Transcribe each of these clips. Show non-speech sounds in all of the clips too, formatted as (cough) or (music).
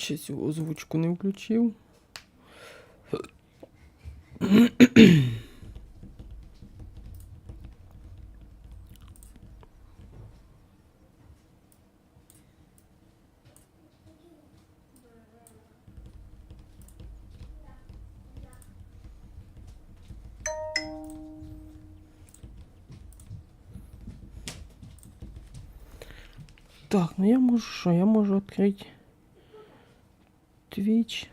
Ще цю озвучку не включив. Так, ну я можу що? Я можу відкрити Twitch.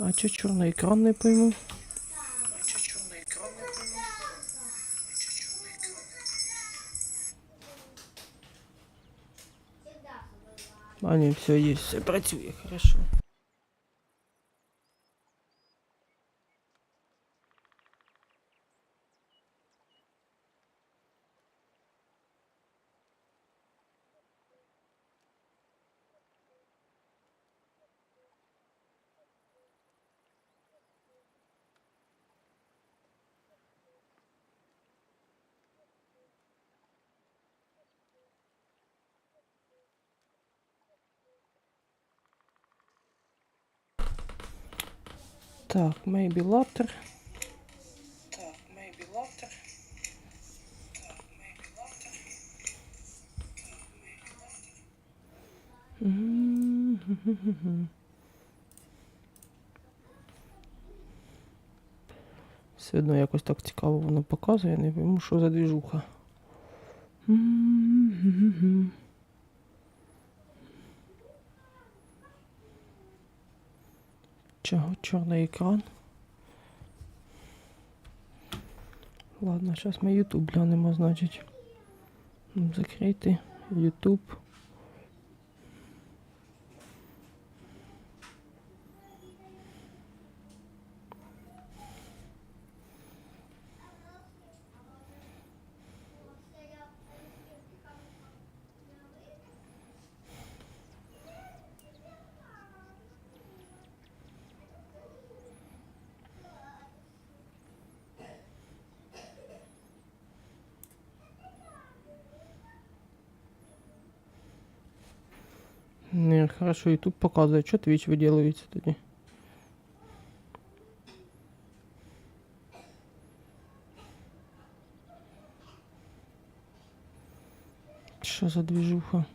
А чо чорний екран не пойму? А ні, все є, все працює, хорошо. Так, maybe later. Так, maybe later. Все одно якось так цікаво воно показує, не пойму, що за двіжуха. Мгм. Чого чорний екран? Ладно, зараз ми YouTube глянемо, значить. Закрити YouTube. Не, хорошо, YouTube показує. Що Twitch виділується тоді? Що за движуха?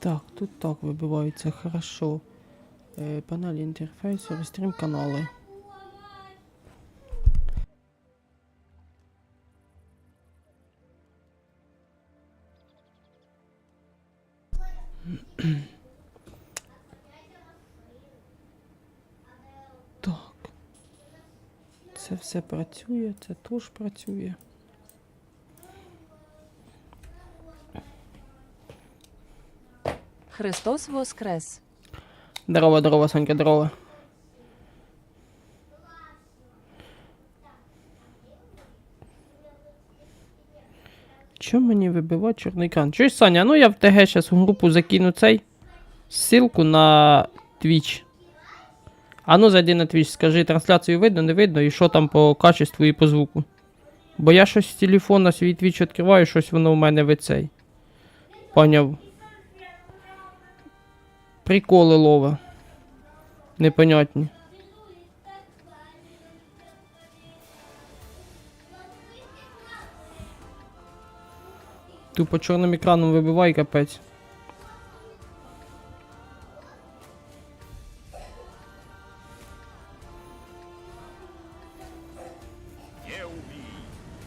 Так, тут так вибивається хорошо. Е, панель інтерфейсу, рестрім канали. Так. Це все працює, це теж працює. Христос Воскрес! Здорово, здорово, Санька, здорово. Чому мені вибивати чорний екран? Чуєш, Саня, ну я в ТГ зараз в групу закину цей ссылку на Twitch. А ну зайди на Twitch, скажи, трансляцію видно, не видно, і що там по качеству і по звуку. Бо я щось з телефона свій Twitch відкриваю, щось воно у мене в цей. Поняв. Приколи лова. Непонятні. Тупо чорним екраном вибивай капець.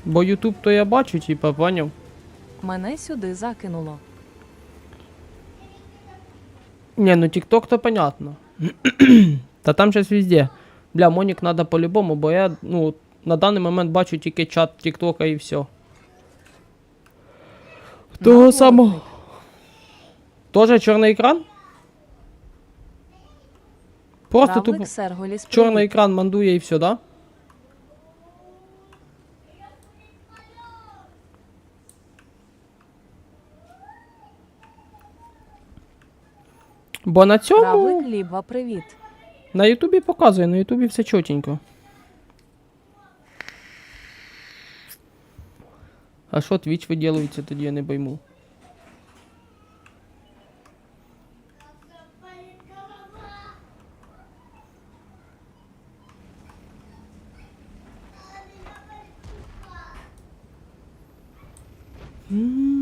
Бо Ютуб то я бачу, типа, поняв. Мене сюди закинуло. Не, ну ТикТок то понятно. (clears throat) Та там сейчас везде. Бля, Монік надо по-любому, бо я, ну, на даний момент бачу тільки чат ТикТока і все. Того Наводник. самого. Тоже чорний екран? Просто Равлик тупо Серголіс. чорний екран мандує і все, да? Бо на цьому. Лібва, привіт. На Ютубі показує, на Ютубі все чотенько. А що твіч виділується тоді, я не пойму. Командир,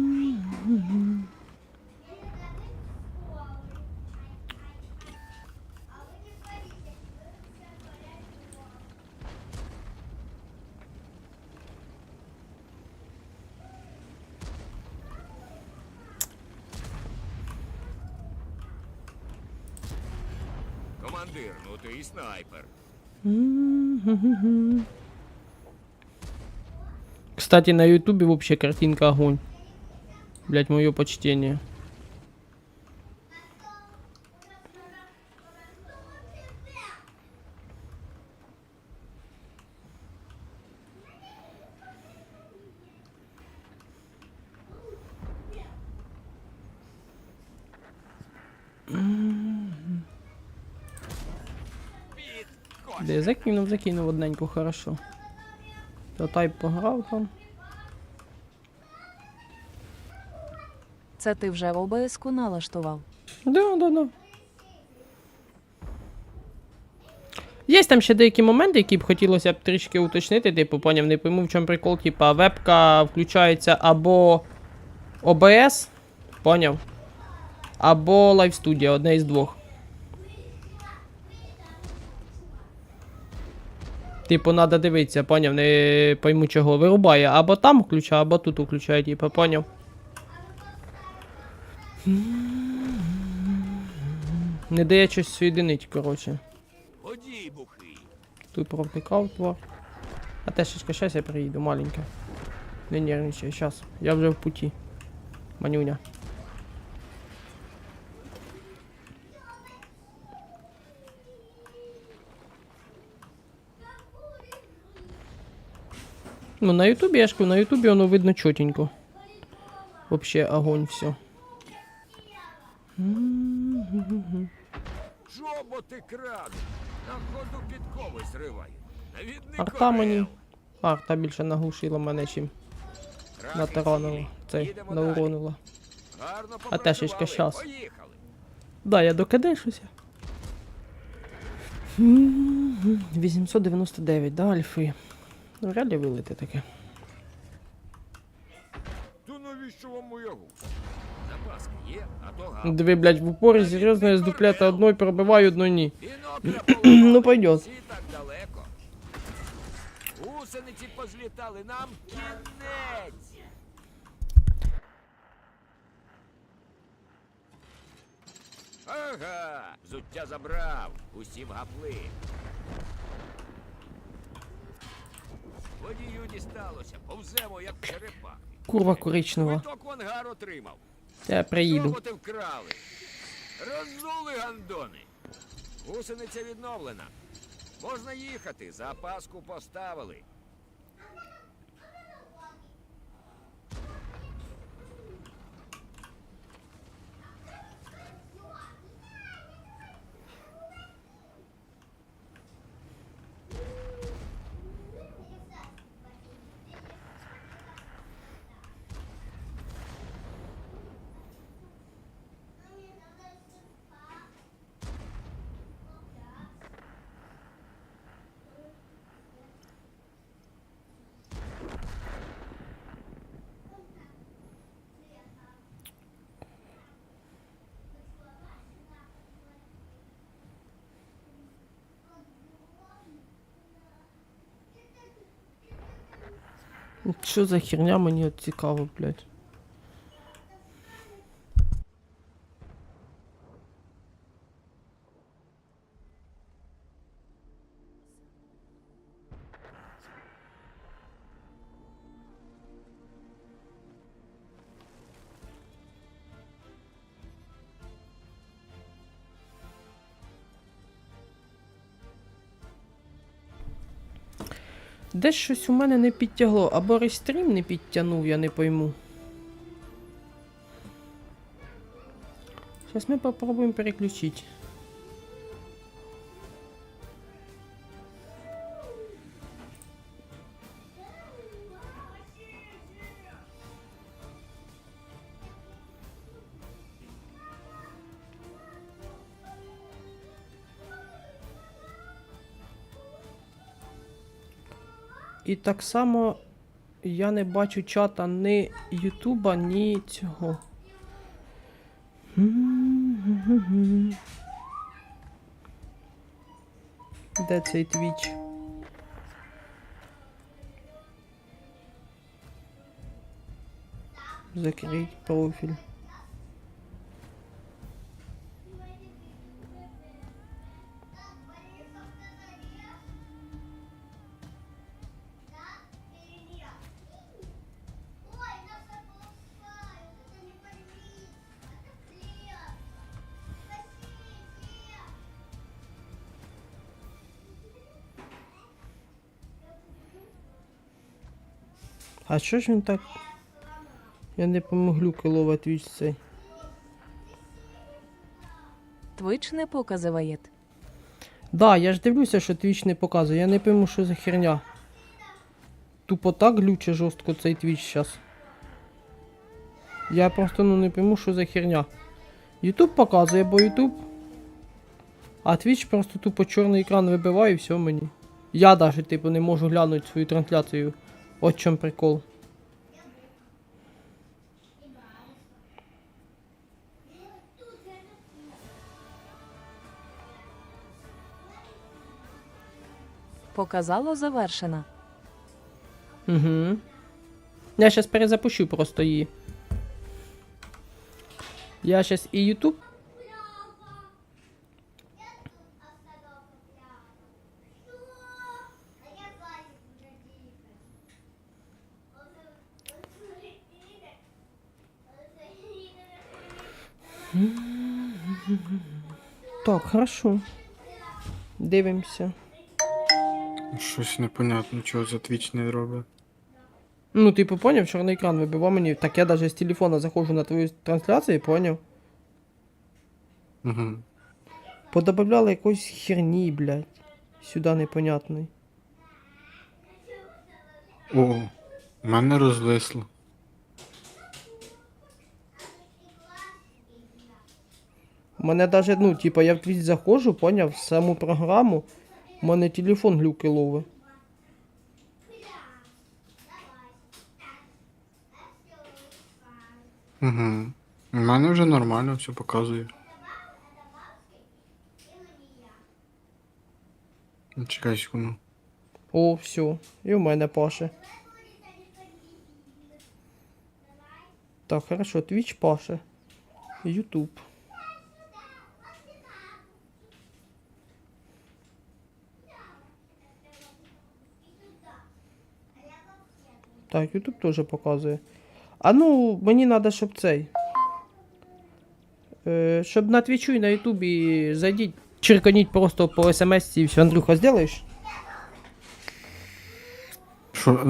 ну снайпер. Кстати, на Ютубе вообще картинка огонь. Блять, мое почтение. Закинув, закинув одненько, хорошо. То тайп пограв там. Це ти вже ОБС-ку налаштував. Да, да, да. Є там ще деякі моменти, які б хотілося б трішки уточнити, типу, поняв, не пойму, в чому прикол, типа, вебка включається або OBS, поняв? Або Live Studio, одне із двох. Типу, надо дивитися, поняв, не пойму чого. Вирубає або там включає, або тут включає, типу, поняв. Не дає щось соєдинить, коротше. Тут провтикав твар. А тешечка, щас я приїду, маленька. Не нервничай, щас. Я вже в путі. Манюня. Ну, на ютубі, я ж на ютубі воно видно чотенько. Вообще огонь все. Чоботи краду. На ходу підкови зриває. Арта мені. Арта більше наглушила мене, чим натаранила. Цей, науронила. А тешечка, щас. Да, я докидешуся. 899, да, альфи. Ну, Вряд ли вилити таке. То навіщо вам моя гуса? Запаски є, а то гав. Диви, блядь, в упорі серйозно я з дуплета одної пробиваю, одної ні. Бінокля (clears throat) Ну, пойдет. Всі так далеко. Гусениці позлітали, нам кінець. Ага, взуття забрав, усім гапли. Водію дісталося, повземо, як черепахи. Курва коричнева. Квиток в ангар отримав. Я приїду. Чоботи вкрали. Роззули гандони. Гусениця відновлена. Можна їхати, запаску поставили. Що за херня мені от цікаво, блядь. Десь щось у мене не підтягло, або рестрім не підтягнув, я не пойму. Зараз ми попробуємо переключити. І так само я не бачу чата ні Ютуба, ні цього. Де цей твіч? Закрить профіль. А що ж він так? Я не помоглю колова твіч цей. Твич не показывает. Да, я ж дивлюся, що твіч не показує. Я не пойму, що за херня. Тупо так глюче жорстко цей твіч зараз. Я просто ну не пойму, що за херня. Ютуб показує, бо Ютуб. А твіч просто тупо чорний екран вибиває і все мені. Я навіть типу не можу глянути свою трансляцію. От в чому прикол. Показало завершено. Угу. Я зараз перезапущу просто її. Я зараз і YouTube. Хорошо. Дивимося. Щось непонятно, чого за твіч не робить. Ну, типу, поняв, чорний екран вибивав мені. Так я даже з телефона заходжу на твою трансляцію, поняв? Угу. Подобавляли якоїсь херні, блядь. Сюди непонятної. О, мене розвисло. Мене даже, ну, типа, я в твіч заходжу, поняв, в саму програму. У мене телефон глюки ловить. Угу. У мене вже нормально все показує. Чекай секунду. О, все. І у мене паше. Так, хорошо, твіч паше. Ютуб. Так, Ютуб теж показує. А ну, мені треба, щоб цей. Е, щоб на Твічу і на Ютубі зайдіть, черканіть просто по смс і все. Андрюха, зробиш? Що, е,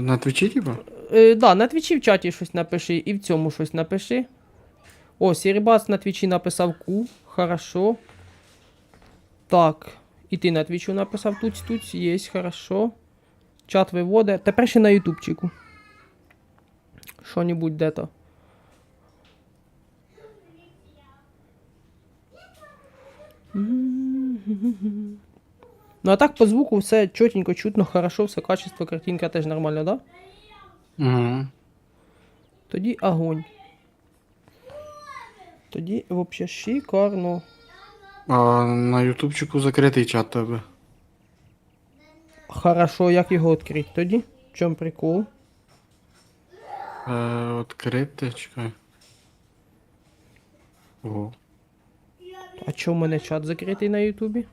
на твічі, типа? Е, да, на твічі в чаті щось напиши, і в цьому щось напиши. О, Сірібас на твічі написав Ку. Хорошо. Так. І ти на твічу написав туць туць, є, хорошо. Чат виводе. Тепер ще на ютубчику. Що-небудь де-то. Ну а так по звуку все чотенько, чутно, хорошо, все качество, картинка теж нормально, да? Угу. Тоді огонь. Тоді взагалі шикарно. А на ютубчику закритий чат тебе. Хорошо, як його відкрити тоді? В чому прикол? Е, відкрити, чекай. О, А чому в мене чат закритий на Ютубі?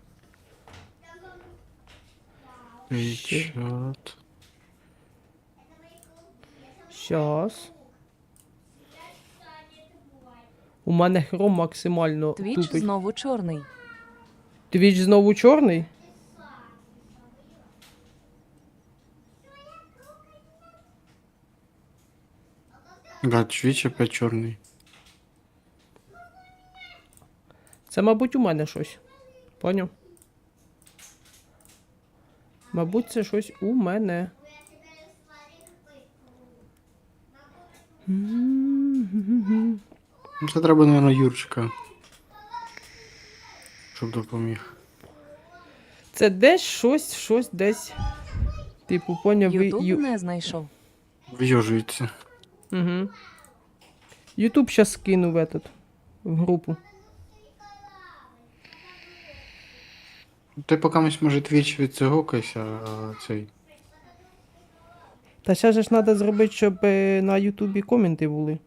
Ще. чат. Щас. У мене хром максимально Твіч тупить. знову чорний. Твіч знову чорний? Да, твіч опять чорний. Це, мабуть, у мене щось. Поняв? Мабуть, це щось у мене. Ну, це треба, мабуть, Юрчика. Щоб допоміг. Це десь щось, щось десь. Типу, поняв, ви. Ютуб Ю... не знайшов. Вйожується. Угу. Ютуб щас скину в этот. В групу. Ти поки може твіч від цього кайся, а цей. Та ще ж треба зробити, щоб е, на Ютубі коменти були.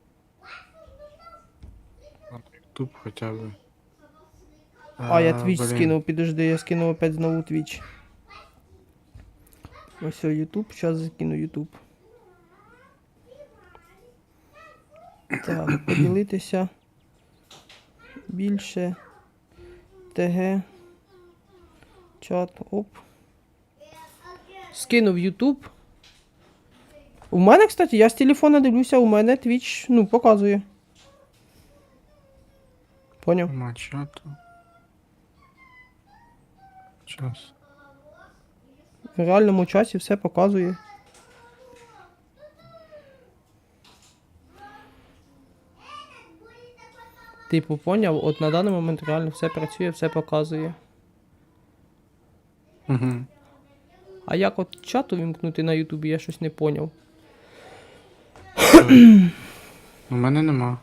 Ютуб хоча б. А, я твіч блін. скинув, підожди, я скинув опять знову твіч. Ось Ютуб, зараз закину Ютуб. Так, поділитися. Більше. ТГ. Чат. Оп. Скинув Ютуб. У мене, кстати, я з телефона дивлюся, у мене твіч, ну, показує. Поняв? Нема чату. Час. В реальному часі все показує. Типу, поняв, от на даний момент реально все працює, все показує. Угу. А як от чат увімкнути на Ютубі, я щось не поняв. (clears throat) У мене нема.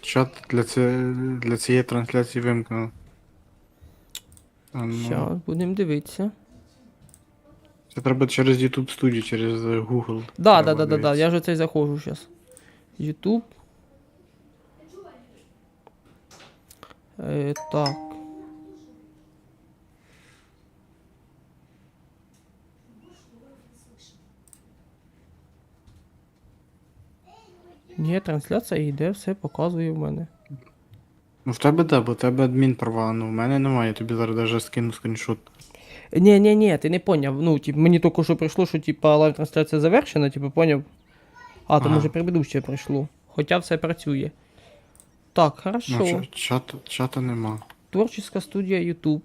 Чат для, це, для цієї трансляції вимкнув. Ну, будемо дивитися. Це треба через YouTube Studio, через Google. Да, да, да, да, да, я ж оцей заходжу зараз. Ютуб. Е, так. Ні, трансляція йде, все показує в мене. Ну в тебе да, бо в тебе адмін права, ну в мене немає, я тобі зараз даже скину скріншот. Ні, ні, ні, ти не поняв. Ну, тип, мені тільки що прийшло, що типа лайв трансляція завершена, типу, поняв. А, то Ага. може предыдуще прийшло. Хоча все працює. Так, хорошо. Ну, ча- чат, чата нема. Творческая студія YouTube.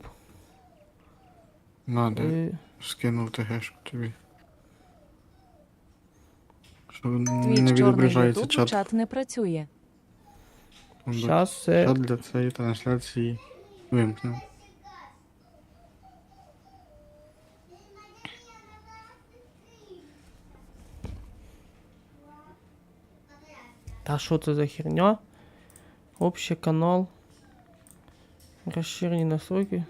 Надо, Е, скинув ТГшку тобі. Що Твіч не чорний відображається Ютуб, чат. чат не працює. Мабуть, Щас все. Чат для цієї трансляції вимкнув. Та що це за херня? Общий канал. Розширені настройки.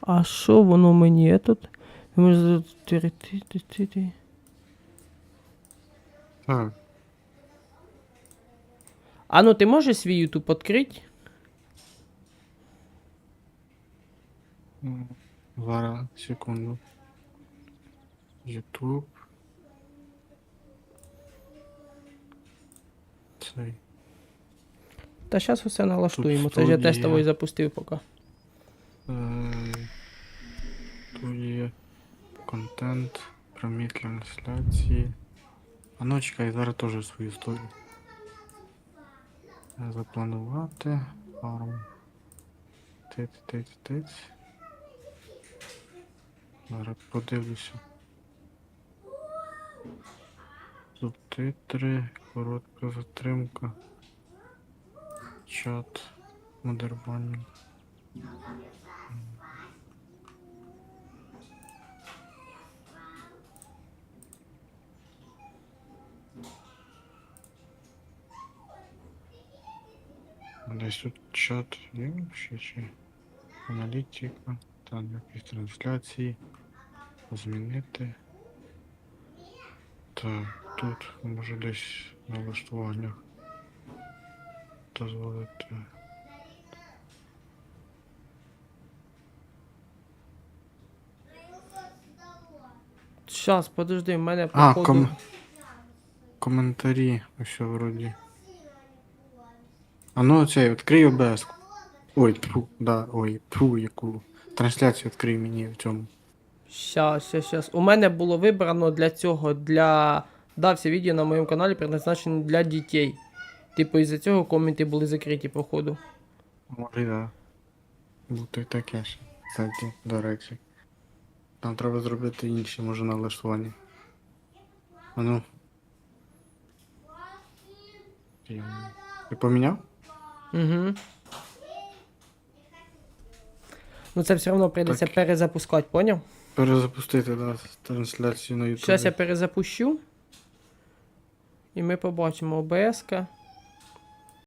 А що воно мені тут? Може, ти- А ну ти можеш свій YouTube відкрити? зараз, секунду. Ютуб. Цей. Та зараз усе налаштуємо. Це ж я студія. тестовий запустив поки. Е, Тут є контент, прямі трансляції. А ну чекай, зараз теж свою історію. Запланувати. Фарм. Тиць, тиць, тиць. Зараз подивлюся. Субтитри, коротка затримка. Чат. Модербанінг. Десь тут чат є ще чи аналітика, там якісь трансляції. Змінити. Так, тут може десь на налаштуваннях дозволити. Щас, подожди, в мене А, походу... ком... коментарі. Ось вроді. А ну цей, відкрий OBS. Ой, тьфу, да, ой, тьфу, яку. Трансляцію відкрий мені в цьому. Щас, щас, щас. У мене було вибрано для цього, для... Да, всі відео на моєму каналі предназначені для дітей. Типу, із-за цього коменти були закриті, походу. Може, да. Бути таке ж. Кстати, до речі. Там треба зробити інші, може, налаштування. А ну. Ти поміняв? Угу. Ну це все одно прийдеться Так. перезапускати, поняв? Перезапустити, да, трансляцію на YouTube. Зараз я перезапущу. І ми побачимо ОБС-ка.